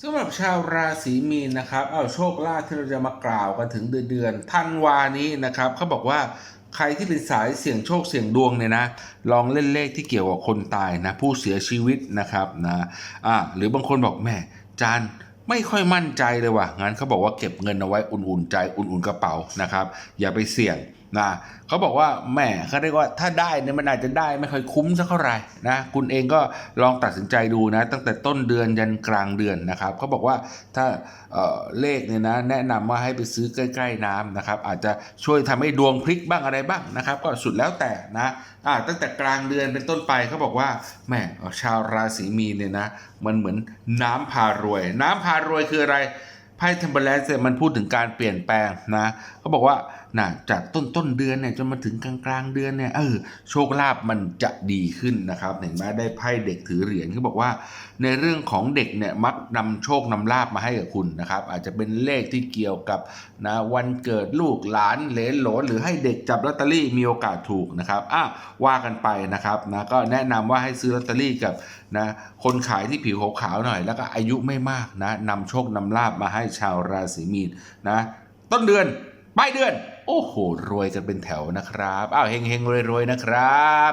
สำหรับชาวราศีมีนนะครับเอาโชคลาภที่เราจะมากล่าวกันถึงเดือนเดือนธันวานี้นะครับเขาบอกว่าใครที่เป็นสายเสี่ยงโชคเสี่ยงดวงเนี่ยนะลองเล่นเลขที่เกี่ยวกับคนตายนะผู้เสียชีวิตนะครับนะอ่าหรือบางคนบอกแม่จานไม่ค่อยมั่นใจเลยว่ะงั้นเขาบอกว่าเก็บเงินเอาไว้อุ่นๆใจอุ่นๆกระเป๋านะครับ อย่าไปเสี่ยง นะเขาบอกว่าแหมเขาเรียกว่าถ้าได้เนี่ยมันอาจจะได้ไม่ค่อยคุ้มสักเท่าไหร่นะคุณเองก็ลองตัดสินใจดูนะ ตั้งแต่ต้นเดือนยันกลางเดือนนะครับเขาบอกว่าถ้าเเลขเนี่ยนะแนะนำว่าให้ไปซื้อใกล้ ๆน้ำนะครับ อาจจะช่วยทำให้ดวงพลิกบ้างอะไรบ้างนะครับ ก็สุดแล้วแต่นะตั้งแต่กลางเดือนเป็นต้นไปเขาบอกว่าแหมชาวราศีมีนเนี่ยนะมันเหมือนน้ำพารวย น้ำพารวยคืออะไร พ่เทมเบลนส์มันพูดถึงการเปลี่ยนแปลงนะเขาบอกว่านะจากต้นต้นเดือนเนี่ยจนมาถึงกลางกลางเดือนเนี่ยเออโชคลาภมันจะดีขึ้นนะครับเห็นไหมได้ไพ่เด็กถือเหรียญเขาบอกว่า ในเรื่องของเด็กเนี่ยมักนำโชคนำลาบมาให้กับคุณนะครับ อาจจะเป็นเลขที่เกี่ยวกับนะวันเกิดลูกหลานเหลนหลนหรือให้เด็กจับลอตเตอรี่มีโอกาสถูกนะครับอะว่ากันไปนะครับนะก็แนะนำว่าให้ซื้อลอตเตอรี่กับนะคนขายที่ผิวขาวๆหน่อย แล้วก็อายุไม่มากนะนำโชคนำลาบมาให้ชาวราศีมีนนะ ต้นเดือนปลายเดือน โอ้โห รวยกันเป็นแถวนะครับ อ้าวเฮงเฮงรวยรวยนะครับ